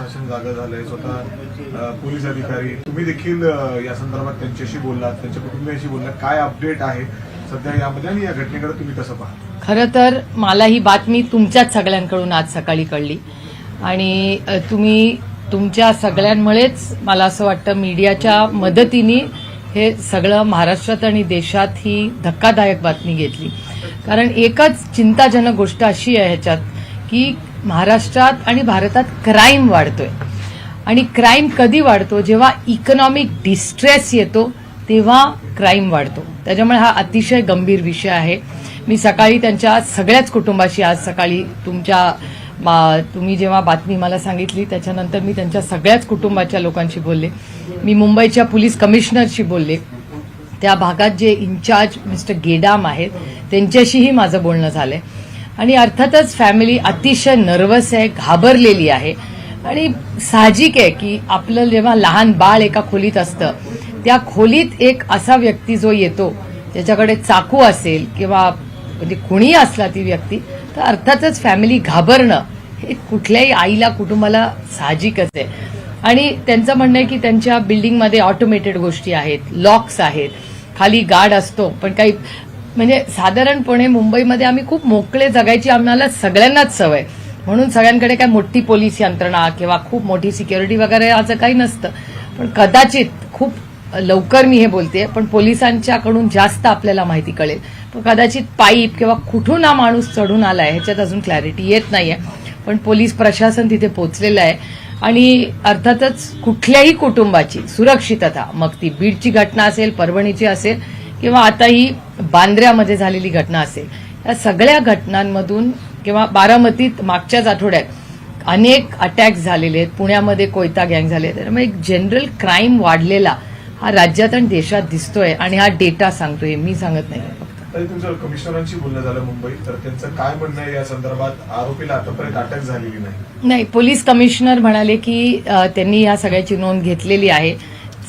शासन जागा झालंय स्वतः पोलीस अधिकारी. तुम्ही देखील या संदर्भात त्यांच्याशी बोललात त्यांच्या कुटुंबियांशी बोललात. काय अपडेट आहे? सध्या यामध्ये आणि या घटनेकडे तुम्ही कसं पाहता? खरं तर मला ही बातमी तुमच्याच सगळ्यांकडून आज सकाळी कळली. आणि तुम्ही तुमच्या सगळ्यांमुळेच मला असं वाटतं मीडियाच्या मदतीने हे सगळं महाराष्ट्रात आणि देशात ही धक्कादायक बातमी घेतली. कारण एकच चिंताजनक गोष्ट अशी आहे ह्याच्यात की महाराष्ट्रात आणि भारतात क्राईम वाढतोय. आणि क्राईम कधी वाढतो? जेव्हा इकॉनॉमिक डिस्ट्रेस येतो तेव्हा क्राईम वाढतो. त्याच्यामुळे हा अतिशय गंभीर विषय आहे. मी सकाळी त्यांच्या सगळ्याच कुटुंबाशी आज सकाळी तुमच्या तुम्ही जेव्हा बातमी मला सांगितली त्याच्यानंतर मी त्यांच्या सगळ्याच कुटुंबाच्या लोकांशी बोलले. मी मुंबईच्या पोलीस कमिशनरशी बोलले. त्या भागात जे इन्चार्ज मिस्टर गेडाम आहेत त्यांच्याशीही माझं बोलणं झालंय. आणि अर्थातच फॅमिली अतिशय नर्वस आहे घाबरलेली आहे. आणि साहजिक आहे की आपलं जेव्हा लहान बाळ एका खोलीत असतं त्या खोलीत एक असा व्यक्ती जो येतो ज्याच्याकडे चाकू असेल किंवा म्हणजे कुणीही असला ती व्यक्ती तर अर्थातच फॅमिली घाबरणं हे कुठल्याही आईला कुटुंबाला साहजिकच आहे. आणि त्यांचं म्हणणं आहे की त्यांच्या बिल्डिंगमध्ये ऑटोमेटेड गोष्टी आहेत लॉक्स आहेत. खाली गार्ड असतो पण काही म्हणजे साधारणपणे मुंबईमध्ये आम्ही खूप मोकळे जगायची आम्हाला सगळ्यांनाच सवय. म्हणून सगळ्यांकडे काय मोठी पोलीस यंत्रणा किंवा खूप मोठी सिक्युरिटी वगैरे असं काही नसतं. पण कदाचित खूप लवकर मी हे बोलते पण पोलिसांच्याकडून जास्त आपल्याला माहिती कळेल. पण कदाचित पाईप किंवा कुठून हा माणूस चढून आला आहे ह्याच्यात अजून क्लॅरिटी येत नाहीये. पण पोलीस प्रशासन तिथे पोहोचलेलं आहे. आणि अर्थातच कुठल्याही कुटुंबाची सुरक्षितता मग ती बीडची घटना असेल परभणीची असेल किंवा आता ही बांद्र्यामध्ये झालेली घटना असेल. या सगळ्या घटनांमधून किंवा बारामतीत मागच्याच आठवड्यात अनेक अटॅक्स झालेले आहेत. पुण्यामध्ये कोयता गँग झाले त्यामुळे एक जनरल क्राईम वाढलेला हा राज्यात आणि देशात दिसतोय आणि हा डेटा सांगतोय. मी सांगत नाही. तुमचं कमिशनरांशी बोलणं झालं मुंबईत. तर त्यांचं काय म्हणणं आहे या संदर्भात? आरोपीला आतापर्यंत अटक झालेली नाही. नाही पोलीस कमिशनर म्हणाले की त्यांनी या सगळ्याची नोंद घेतलेली आहे.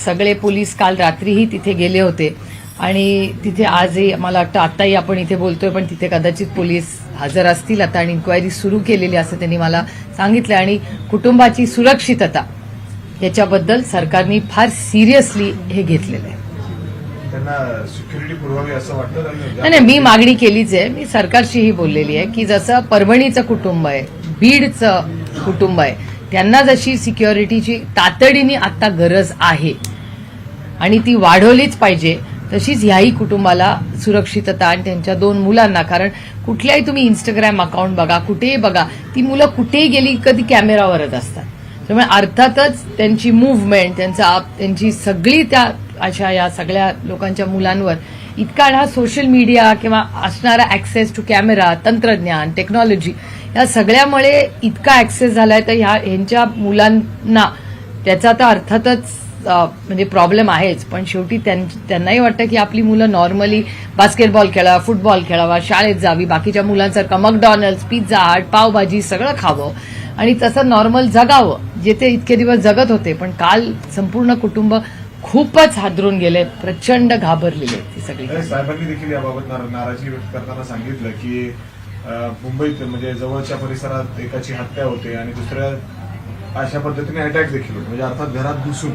सगळे पोलीस काल रात्रीही तिथे गेले होते. आणि तिथे आजही मला वाटतं आताही आपण इथे बोलतोय पण तिथे कदाचित पोलीस हजर असतील. आता आणि इन्क्वायरी सुरू केलेली असं त्यांनी मला सांगितलं आणि कुटुंबाची सुरक्षितता याच्याबद्दल सरकारने फार सिरियसली हे घेतलेलं आहे. त्यांना सिक्युरिटी पुरवावी असं वाटतं? नाही नाही मी मागणी केलीच आहे. मी सरकारशीही बोललेली आहे की जसं परभणीचं कुटुंब आहे बीडचं कुटुंब आहे त्यांना जशी सिक्युरिटीची तातडीने आता गरज आहे आणि ती वाढवलीच पाहिजे तशीच ह्याही कुटुंबाला सुरक्षितता आणि त्यांच्या दोन मुलांना. कारण कुठल्याही तुम्ही इंस्टाग्राम अकाउंट बघा कुठेही बघा ती मुलं कुठेही गेली कधी कॅमेरावरच असतात. त्यामुळे अर्थातच त्यांची मुवमेंट त्यांचा आप- त्यांची सगळी त्या अशा या सगळ्या लोकांच्या मुलांवर इतका हा सोशल मीडिया किंवा असणारा ऍक्सेस टू कॅमेरा तंत्रज्ञान टेक्नॉलॉजी या सगळ्यामुळे इतका ऍक्सेस झालाय. तर ह्या ह्यांच्या मुलांना त्याचा तर अर्थातच म्हणजे प्रॉब्लेम आहेच. पण शेवटी त्यांनाही वाटतं की आपली मुलं नॉर्मली बास्केटबॉल खेळावा फुटबॉल खेळावा शाळेत जावी बाकीच्या मुलांसारखं मकडॉनल्ड्स पिझ्झा हट पावभाजी सगळं खावं. आणि तसं नॉर्मल जगावं जे ते इतके दिवस जगत होते पण काल संपूर्ण कुटुंब खूपच हादरून गेले प्रचंड घाबरलेले ती सगळी. साहेबांनी देखील याबाबत नाराजी व्यक्त करताना सांगितलं की मुंबईत म्हणजे जवळच्या परिसरात एकाची हत्या होते आणि दुसऱ्या अशा पद्धतीने अटॅक देखील होतो. म्हणजे अर्थात घरात घुसून.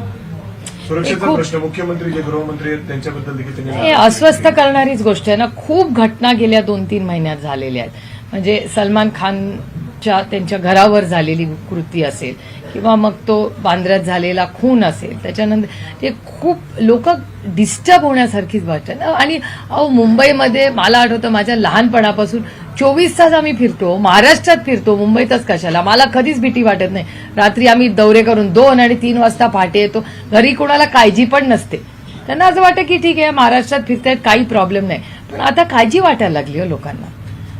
खूप- प्रश्न मुख्यमंत्री जे गृहमंत्री आहेत त्यांच्याबद्दल देखील त्यांनी हे अस्वस्थ करणारीच गोष्ट आहे ना. खूप घटना गेल्या दोन तीन महिन्यात झालेल्या आहेत. म्हणजे सलमान खानच्या त्यांच्या घरावर झालेली कृती असेल किंवा मग तो बांद्र्यात झालेला खून असेल त्याच्यानंतर ते खूप लोक डिस्टर्ब होण्यासारखीच गोष्ट आहे. आणि अहो मुंबईमध्ये मला आठवतं माझ्या लहानपणापासून चोवीस तास आम्ही फिरतो महाराष्ट्रात फिरतो मुंबईतच कशाला? मला कधीच भीती वाटत नाही. रात्री आम्ही दौरे करून दोन आणि तीन वाजता पहाटे येतो. घरी कोणाला काळजी पण नसते. त्यांना असं वाटतं की ठीक आहे महाराष्ट्रात फिरतायत काही प्रॉब्लेम नाही. पण आता काळजी वाटायला लागली हो लोकांना.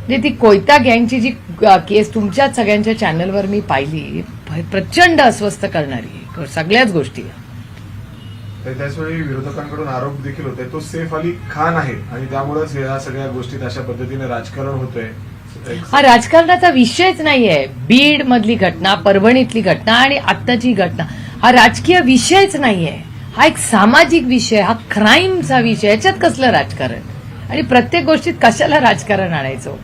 म्हणजे ती कोयता गँगची जी केस तुमच्याच सगळ्यांच्या चॅनलवर मी पाहिली भ- प्रचंड अस्वस्थ करणारी सगळ्याच गोष्टी. तर त्याचवेळी विरोधकांकडून आरोप देखील होते. तो सेफ अली खान आहे आणि त्यामुळेच या सगळ्या गोष्टीत अशा पद्धतीने राजकारण होतंय. हा राजकारणाचा विषयच नाहीये. बीड मधली घटना परभणीतली घटना आणि आत्ताची घटना. हा राजकीय विषयच नाहीये. हा एक सामाजिक विषय हा क्राईमचा विषय. याच्यात कसलं राजकारण? आणि प्रत्येक गोष्टीत कशाला राजकारण आणायचं?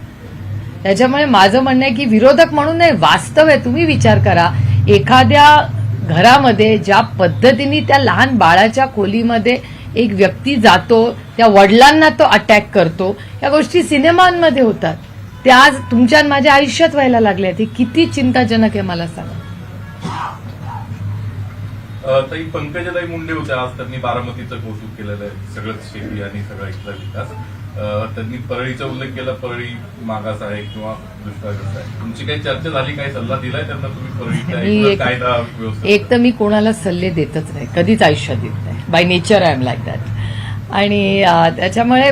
त्याच्यामुळे माझं म्हणणं आहे की विरोधक म्हणून नाही वास्तव आहे. तुम्ही विचार करा. एखाद्या घरामध्ये ज्या पद्धतीने त्या लहान बाळाच्या खोलीमध्ये एक व्यक्ती जातो त्या वडिलांना तो अटॅक करतो या गोष्टी सिनेमांमध्ये होतात. त्या आज तुमच्या माझ्या आयुष्यात व्हायला लागल्या हे किती चिंताजनक आहे मला सांगा. ताई पंकजाताई मुंडे होत्या आज त्यांनी बारामतीचं कौतुक केलेलं आहे. सगळंच शेती आणि सगळा इथला विकास. त्यांनी परळीचा उल्लेख केला परळी मागास आहे किंवा दुष्काळग्रस्त आहे. तुमची काही चर्चा झाली काही सल्ला दिलाय त्यांना तुम्ही एक- कायदा व्यवस्था एक तर मी कोणाला सल्ले देतच नाही कधीच आयुष्यात देत नाही. By nature I am like that आणि त्याच्यामुळे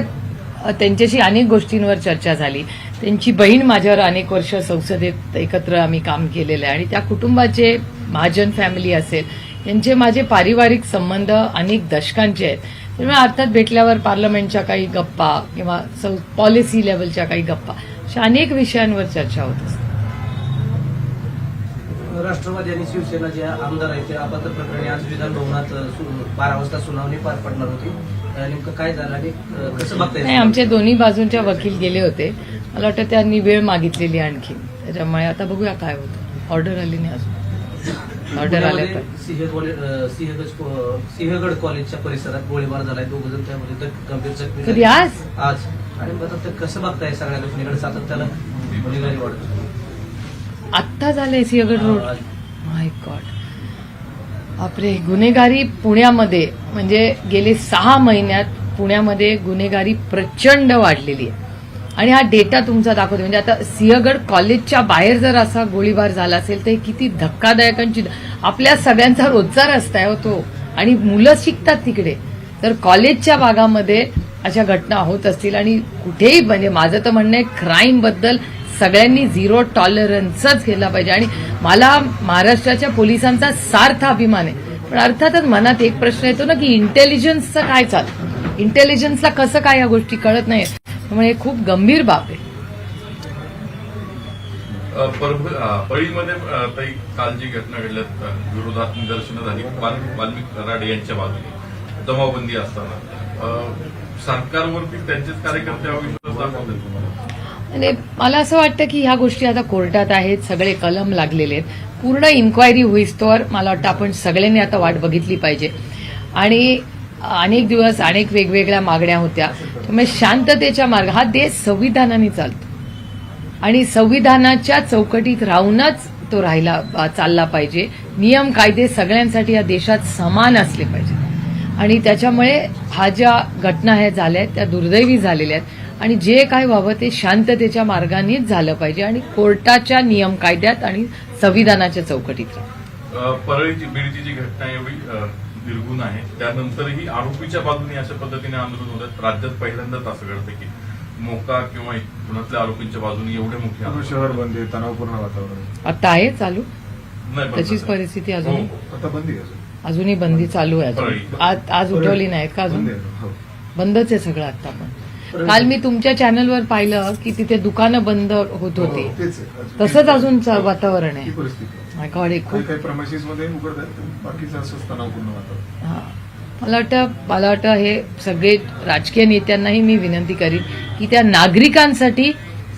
त्यांच्याशी अनेक गोष्टींवर चर्चा झाली. त्यांची बहीण माझ्यावर अनेक वर्ष संसदेत एकत्र आम्ही काम केलेलं आहे आणि त्या कुटुंबाचे महाजन फॅमिली असेल यांचे माझे पारिवारिक संबंध अनेक दशकांचे आहेत. त्यामुळे अर्थात भेटल्यावर पार्लमेंटच्या काही गप्पा किंवा पॉलिसी लेवलच्या काही गप्पा अशा अनेक विषयांवर चर्चा होत असते. राष्ट्रवादी आणि शिवसेना जे आमदार आहेत ते अपात्र प्रकरणी आज विधान भवनात बारा वाजता सुनावणी पार पडणार होती. नेमकं काय झालं आणि कसं बघताय नाही आमचे दोन्ही बाजूंच्या वकील गेले होते. मला वाटतं त्यांनी वेळ मागितलेली आणखी. त्याच्यामुळे आता बघूया काय होतं. ऑर्डर आली नाही अजून. ऑर्डर पुण्यामध्ये सिंहगड कॉलेजच्या परिसरात गोळीबार झालाय दोघ जण त्यामध्ये तर गंभीर जखमी कधी. आज? आज. आणि मग आता ते कसं बघताय सगळ्या गोष्टीकडे सातत्यानं गुन्हेगारी वाढत. आत्ता झालंय सिंहगड रोड. माय गॉड बापरे गुन्हेगारी पुण्यामध्ये म्हणजे गेले सहा महिन्यात पुण्यामध्ये गुन्हेगारी प्रचंड वाढलेली आहे. आणि हा डेटा तुमचा दाखवतो म्हणजे आता सिंहगड कॉलेजच्या बाहेर जर असा गोळीबार झाला असेल तर हे किती धक्कादायकांची आपल्या सगळ्यांचा रोजचा रस्ता आहे हो तो. आणि मुलं शिकतात तिकडे. तर कॉलेजच्या भागामध्ये अशा घटना होत असतील आणि कुठेही म्हणजे माझं तर म्हणणं आहे क्राईमबद्दल सगळ्यांनी झिरो टॉलरन्सच केला पाहिजे. आणि मला महाराष्ट्राच्या पोलिसांचा सार्थ अभिमान आहे. पण अर्थातच मनात एक प्रश्न येतो ना की इंटेलिजन्सचं काय चाल? इंटेलिजन्सला कसं काय या गोष्टी कळत नाही त्यामुळे हे खूप गंभीर बाब आहे. परळीमध्ये अ, ताई काल जी घटना घडल्यात अ, विरोधात निदर्शनं झाली. वाल- वाल्मिक कराड यांच्या बाजूने जमावबंदी असताना. सरकारवरती त्यांचेच कार्यकर्ते अविश्वास दाखवतात तुम्हाला? आणि मला असं वाटतं की ह्या गोष्टी आता कोर्टात आहेत सगळे कलम लागलेले आहेत. पूर्ण इन्क्वायरी होईस्तोवर मला वाटतं आपण सगळ्यांनी आता वाट बघितली पाहिजे. आणि अनेक दिवस अनेक वेगवेगळ्या मागण्या होत्या. त्यामुळे शांततेच्या मार्ग हा देश संविधानाने चालतो. आणि संविधानाच्या चौकटीत राहूनच तो राहिला चालला पाहिजे. नियम कायदे सगळ्यांसाठी या देशात समान असले पाहिजे आणि त्याच्यामुळे हा ज्या घटना ह्या झाल्या आहेत त्या दुर्दैवी झालेल्या आहेत. आणि जे काय व्हावं ते शांततेच्या मार्गानेच झालं पाहिजे आणि कोर्टाच्या नियम कायद्यात आणि संविधानाच्या चौकटीत परळीची बीडची जी घटना निर्गुण आहे. त्यानंतरही आरोपीच्या बाजूने अशा पद्धतीने आंदोलन होतात राज्यात पहिल्यांदाच असं घडतं की मोका किंवा पुण्यातल्या आरोपींच्या बाजूने एवढे मोठे. शहर बंद आहे तणावपूर्ण वातावरण. आता आहे चालू? झालं. परिस्थिती हो, अजूनही? हो. आता बंदी आहे अजून. अजूनही बंदी चालू आहे अजून? आज आज उठवली नाहीत का अजून? बंदी आहे, हो. बंदच आहे सगळं आता पण. काल मी तुमच्या चॅनलवर पाहिलं की तिथे दुकानं बंद होत होते. तसंच अजून च- वातावरण ही आहे. खूप काही प्रमाशीसमध्ये बाकीचं असंच तणावपूर्ण हा. मला वाटतं मला वाटतं हे सगळे राजकीय नेत्यांनाही मी विनंती करीन की त्या नागरिकांसाठी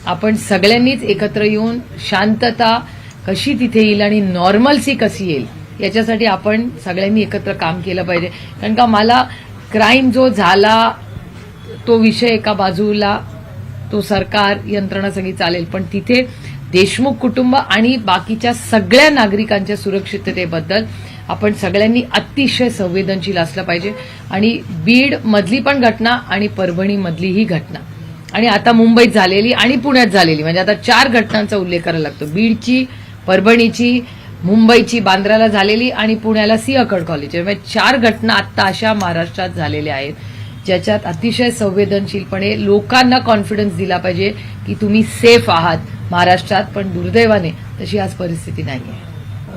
आपण सगळ्यांनीच एकत्र येऊन शांतता कशी तिथे येईल आणि नॉर्मलसी कशी येईल याच्यासाठी आपण सगळ्यांनी एकत्र काम केलं पाहिजे कारण का मला क्राईम जो झाला तो विषय एका बाजूला तो सरकार यंत्रणा सगळी चालेल पण तिथे देशमुख कुटुंब आणि बाकीच्या सगळ्या नागरिकांच्या सुरक्षिततेबद्दल आपण सगळ्यांनी अतिशय संवेदनशील असलं पाहिजे. आणि बीड मधली पण घटना आणि परभणी मधली ही घटना. आणि आता मुंबईत झालेली आणि पुण्यात झालेली. म्हणजे आता चार घटनांचा उल्लेख करायला लागतो. बीडची परभणीची मुंबईची बांद्राला झालेली आणि पुण्याला सिंहगड कॉलेज म्हणजे चार घटना आत्ता अशा महाराष्ट्रात झालेल्या आहेत ज्याच्यात अतिशय संवेदनशीलपणे लोकांना कॉन्फिडन्स दिला पाहिजे की तुम्ही सेफ आहात. महाराष्ट्रात पण दुर्दैवाने तशी आज परिस्थिती नाही आहे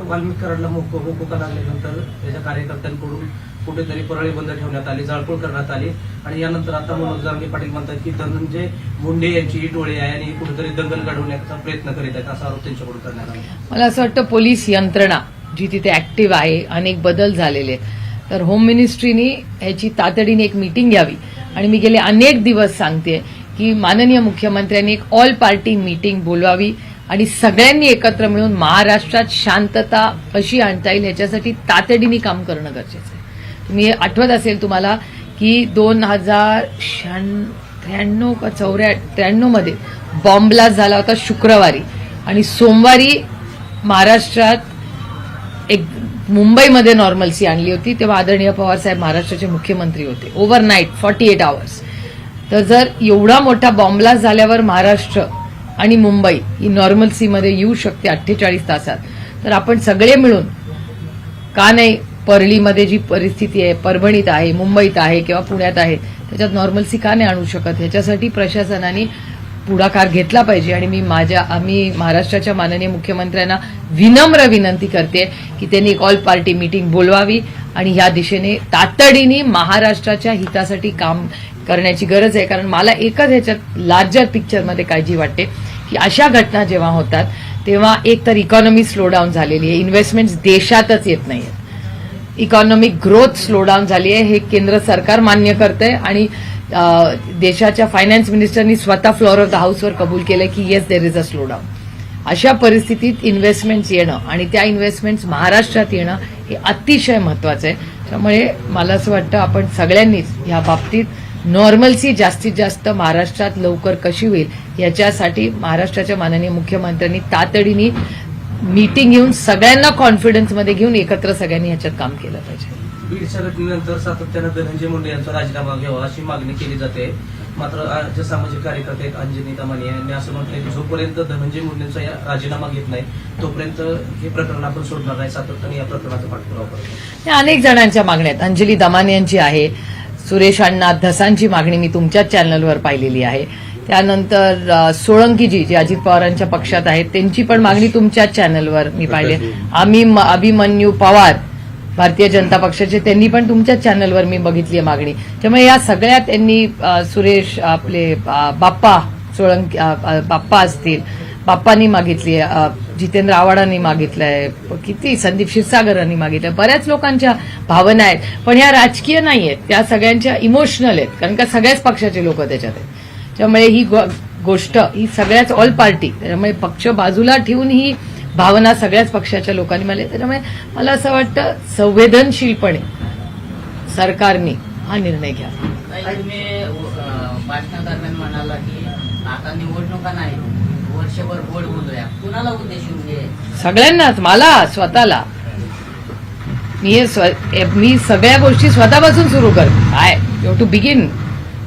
वाल्मिक कराडला मोको मोकोका लागल्यानंतर त्याच्या कार्यकर्त्यांकडून कुठेतरी परळी बंद ठेवण्यात आली जाळपोळ करण्यात आली. आणि यानंतर आता मनोज जांगे पाटील म्हणतात की धनंजय मुंडे यांची ही टोळी आहे आणि कुठेतरी दंगल घडवण्याचा प्रयत्न करीत आहेत असा आरोप त्यांच्याकडून करण्यात आला. मला असं वाटतं पोलीस यंत्रणा जी तिथे ऍक्टिव्ह आहे अनेक बदल झालेले आहेत. तर होम मिनिस्ट्रीनी ह्याची तातडीने एक मीटिंग घ्यावी. आणि मी गेले अनेक दिवस सांगते की माननीय मुख्यमंत्र्यांनी एक ऑल पार्टी मीटिंग बोलवावी आणि सगळ्यांनी एकत्र मिळून महाराष्ट्रात शांतता कशी आणता येईल ह्याच्यासाठी तातडीने काम करणं गरजेचं आहे. तुम्ही आठवत असेल तुम्हाला की दोन हजार त्र्याण्णव का चौऱ्या त्र्याण्णवमध्ये बॉम्बलास झाला होता शुक्रवारी. आणि सोमवारी महाराष्ट्रात एक मुंबईमध्ये नॉर्मल्सी आणली होती तेव्हा आदरणीय पवार साहेब महाराष्ट्राचे मुख्यमंत्री होते. ओव्हरनाईट फॉर्टी एट आवर्स तर जर एवढा मोठा बॉम्बलास्ट झाल्यावर महाराष्ट्र आणि मुंबई ही नॉर्मल सीमध्ये येऊ शकते अठ्ठेचाळीस तासात. तर आपण सगळे मिळून का नाही परळीमध्ये जी परिस्थिती आहे परभणीत आहे मुंबईत आहे किंवा पुण्यात आहे त्याच्यात नॉर्मल्सी का नाही आणू शकत? ह्याच्यासाठी प्रशासनाने पुढाकार घेतला पाहिजे आणि मी माझ्या आम्ही महाराष्ट्राच्या माननीय मुख्यमंत्र्यांना विनम्र विनंती करते की त्यांनी एक ऑल पार्टी मीटिंग बोलवावी आणि ह्या दिशेने तातडीने महाराष्ट्राच्या हितासाठी काम करण्याची गरज आहे. कारण मला एकच ह्याच्यात लार्जर पिक्चरमध्ये काळजी वाटते की अशा घटना जेव्हा होतात तेव्हा एक तर इकॉनॉमी स्लो डाऊन झालेली आहे. इन्व्हेस्टमेंट देशातच येत नाहीयेत. इकॉनॉमिक ग्रोथ स्लो डाऊन झाली आहे. हे केंद्र सरकार मान्य करतंय आणि देशाच्या फायनान्स मिनिस्टरनी स्वतः फ्लोअर ऑफ द हाऊसवर कबूल केलं की yes there is a slowdown अशा परिस्थितीत इन्व्हेस्टमेंट्स येणं आणि त्या इन्व्हेस्टमेंट्स महाराष्ट्रात येणं हे अतिशय महत्वाचं आहे. त्यामुळे मला असं वाटतं आपण सगळ्यांनीच या बाबतीत नॉर्मलसी जास्तीत जास्त महाराष्ट्रात लवकर कशी होईल याच्यासाठी महाराष्ट्राच्या माननीय मुख्यमंत्र्यांनी तातडीने मीटिंग घेऊन सगळ्यांना कॉन्फिडन्समध्ये घेऊन एकत्र सगळ्यांनी ह्याच्यात काम केलं पाहिजे. बीडच्या घटनेनंतर सातत्यानं धनंजय मुंडे यांचा राजीनामा घ्यावा अशी मागणी केली जाते. मात्र जे सामाजिक कार्यकर्ते आहेत अंजनी दमानी यांनी असं म्हटलंय की जोपर्यंत धनंजय मुंडेंचा या राजीनामा घेत नाही तोपर्यंत हे प्रकरण आपण सोडणार नाही. सातत्याने या प्रकरणाचा पाठपुरावा करतो या अनेक जणांच्या मागण्या आहेत. अंजली दमान यांची आहे सुरेश अण्णा धसांची मागणी मी तुमच्याच चॅनलवर पाहिलेली आहे. त्यानंतर सोळंकीजी जे अजित पवारांच्या पक्षात आहेत त्यांची पण मागणी तुमच्याच चॅनलवर मी पाहिली. आम्ही अभिमन्यू पवार भारतीय जनता पक्षाचे त्यांनी पण तुमच्याच चॅनलवर मी बघितली आहे मागणी. त्यामुळे या सगळ्या त्यांनी सुरेश आपले बाप्पा सोळंकी बाप्पा असतील. बाप्पांनी मागितली आहे, जितेंद्र आव्हाडांनी मागितलंय किती संदीप क्षीरसागरांनी मागितलंय. बऱ्याच लोकांच्या भावना आहेत पण ह्या राजकीय नाही आहेत त्या सगळ्यांच्या इमोशनल आहेत कारण का सगळ्याच पक्षाचे लोक त्याच्यात आहेत. त्यामुळे ही गो- गोष्ट ही सगळ्याच ऑल पार्टी त्यामुळे पक्ष बाजूला ठेवून ही भावना सगळ्याच पक्षाच्या लोकांनी मला त्याच्यामुळे मला असं वाटतं संवेदनशीलपणे सरकारने हा निर्णय घ्या. तुम्ही भाषणादरम्यान म्हणाला की आता निवडणुका नाही वर्षभर गोड बोलूया. कुणाला उद्देशून सगळ्यांनाच मला स्वतःला. मी हे मी सगळ्या गोष्टी स्वतःपासून सुरू कर काय? You to begin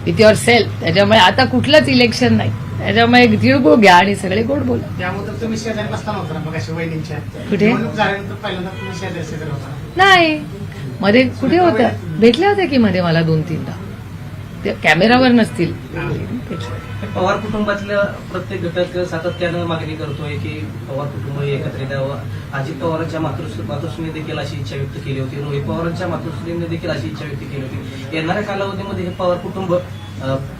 with yourself त्याच्यामुळे आता कुठलंच इलेक्शन नाही. त्याच्यामुळे तिळगुळ घ्या आणि सगळे गोड बोला. त्यामुळे तर तुम्ही शेजारी बसताना होता ना बघा वहिनींच्या. कुठे? निवडणूक झाल्यानंतर पहिल्यांदा तुम्ही शेजारी शेजारी होता. ना. नाही. मध्ये कुठे होत्या भेटल्या होत्या की मध्ये मला दोन तीनदा ते कॅमेरावर नसतील. पवार कुटुंबातल्या प्रत्येक घटक सातत्यानं मागणी करतोय की पवार कुटुंब हे एकत्रित यावं अजित पवारांच्या मातृश्री मातृश्रीने देखील अशी इच्छा व्यक्त केली होती. रोहित पवारांच्या मातृश्रीने देखील अशी इच्छा व्यक्त केली होती. येणाऱ्या कालावधीमध्ये हे पवार कुटुंब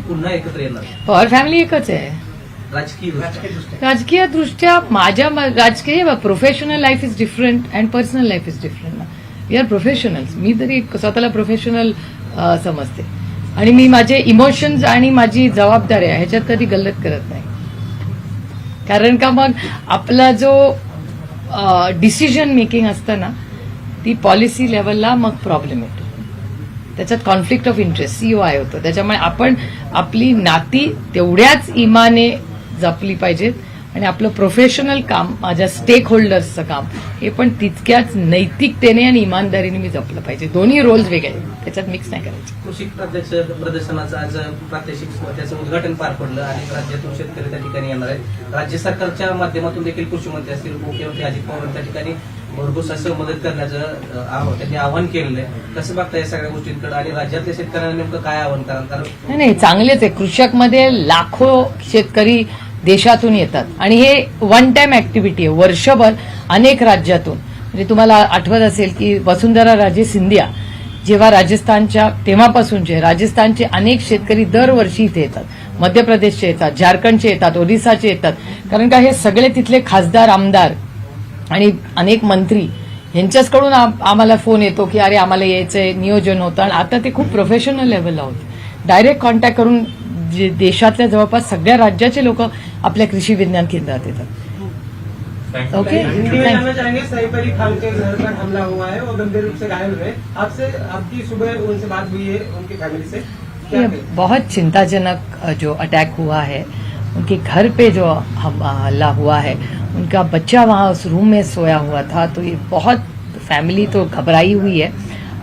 पुन्हा एकत्र येणार. पवार फॅमिली एकच आहे. राजकीय दृष्ट्या. राजकीय दृष्ट्या. राजकीय दृष्ट्या माझ्या म- राजकीय professional life is different and personal life is different ना वी आर प्रोफेशनल्स मी तरी स्वतःला प्रोफेशनल समजते. आणि मी माझे इमोशन्स आणि माझी जबाबदारी आहे ह्याच्यात कधी गल्लत करत नाही. कारण का मग आपला जो डिसिजन मेकिंग असतं ना ती पॉलिसी लेवलला मग प्रॉब्लेम येतो. त्याच्यात conflict of interest C O होतं. त्याच्यामुळे आपण आपली नाती तेवढ्याच इमाने जपली पाहिजेत. आणि आपलं प्रोफेशनल काम माझ्या स्टेक होल्डर्सचं काम हे पण तितक्याच नैतिकतेने आणि इमानदारीने मी जपलं पाहिजे. दोन्ही रोल्स वेगळे. त्याच्यात मिक्स नाही करायचे. कृषी प्रदर्शनाचं आज प्रात्यक्षिक त्याचं उद्घाटन पार पडलं आणि राज्यातून शेतकरी त्या ठिकाणी येणार आहेत. राज्य सरकारच्या माध्यमातून देखील कृषी मंत्री असतील मुख्यमंत्री अजित पवार त्या ठिकाणी भरघोस असं मदत करण्याचं त्यांनी आवाहन केलेलं आहे. कसं बघता या सगळ्या गोष्टींकडे आणि राज्यातल्या शेतकऱ्यांना नेमकं काय आव्हान करा कारण नाही नाही चांगलेच आहे. कृषकमध्ये लाखो शेतकरी देशातून येतात. आणि हे वन टाइम ऍक्टिव्हिटी आहे. वर्षभर अनेक राज्यातून. म्हणजे तुम्हाला आठवत असेल की वसुंधरा राजे सिंधिया जेव्हा राजस्थानच्या तेव्हापासूनचे राजस्थानचे अनेक शेतकरी दरवर्षी इथे येतात. मध्य प्रदेशचे येतात झारखंडचे येतात ओरिसाचे येतात. कारण का हे सगळे तिथले खासदार आमदार आणि अनेक मंत्री यांच्याचकडून आम्हाला फोन येतो की अरे आम्हाला यायचंय नियोजन होतं. आणि आता ते खूप प्रोफेशनल लेवलला आहोत डायरेक्ट कॉन्टॅक्ट करून जे देशातल्या जवळपास सगळ्या राज्याचे लोक आपल्या कृषी विज्ञान केंद्रात येतात. ओके हिंदी थैंक जानना चाहेंगे सैफ अली खान के घर पर हमला हुआ है और गंभीर रूप से घायल हुए। आपसे आपकी सुबह उनसे बात हुई है उनकी फैमिली से। ये बहुत चिंताजनक जो अटैक हुआ है उनके घर पे जो हमला हुआ है उनका बच्चा वहाँ उस रूम में सोया हुआ था तो ये बहुत फैमिली तो घबराई हुई है।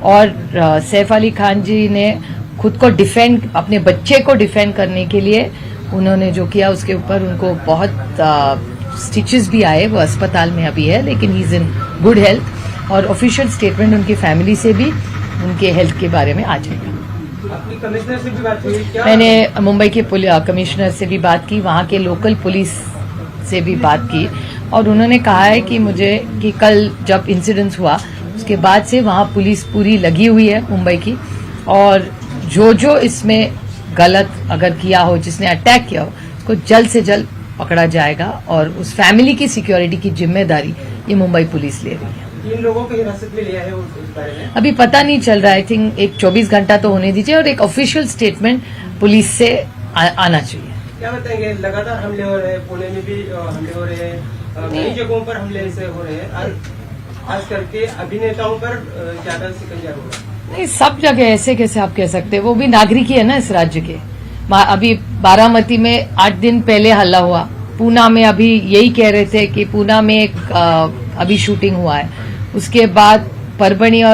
और सैफ अली खान जी ने खुद को डिफेंड अपने बच्चे को डिफेंड करने के लिए उन्होंने जो किया उसके ऊपर उनको बहुत स्टिचेस भी आए। वो अस्पताल में अभी है लेकिन he is in good health और ऑफिशियल स्टेटमेंट उनकी फैमिली से भी उनके हेल्थ के बारे में आ जाएगा मैंने मुंबई के कमिश्नर से भी बात की वहाँ के लोकल पुलिस से भी बात की और उन्होंने कहा है कि मुझे कि कल जब इंसिडेंस हुआ उसके बाद से वहाँ पुलिस पूरी लगी हुई है मुंबई की और जो जो इसमें गलत अगर किया हो जिसने अटैक किया हो उसको जल्द से जल्द पकड़ा जाएगा और उस फैमिली की सिक्योरिटी की ज़िम्मेदारी ये मुंबई पुलिस ले रही है। तीन लोगों को हिरासत में लिया है उस बारे में? अभी पता नहीं चल रहा आई थिंक एक 24 घंटा तो होने दीजिए और एक ऑफिशियल स्टेटमेंट पुलिस से आ, आना चाहिए। क्या बताएँगे? लगातार हमले हो रहे हैं पुणे में भी हमले हो रहे हैं कई जगहों पर हमले ऐसे हो रहे हैं। खास करके अभिनेताओं पर ज़्यादा सिकंजा हो रहा है। नहीं, सब जगह ऐसे कैसे आप कह सकते वो भी नागरिक ही है ना इस राज्य के। अभी बारामती में आठ दिन पहले हल्ला हुआ। पूना में अभी यही कह रहे थे कि पूना में एक अभी शूटिंग हुआ है। उसके बाद परभणी और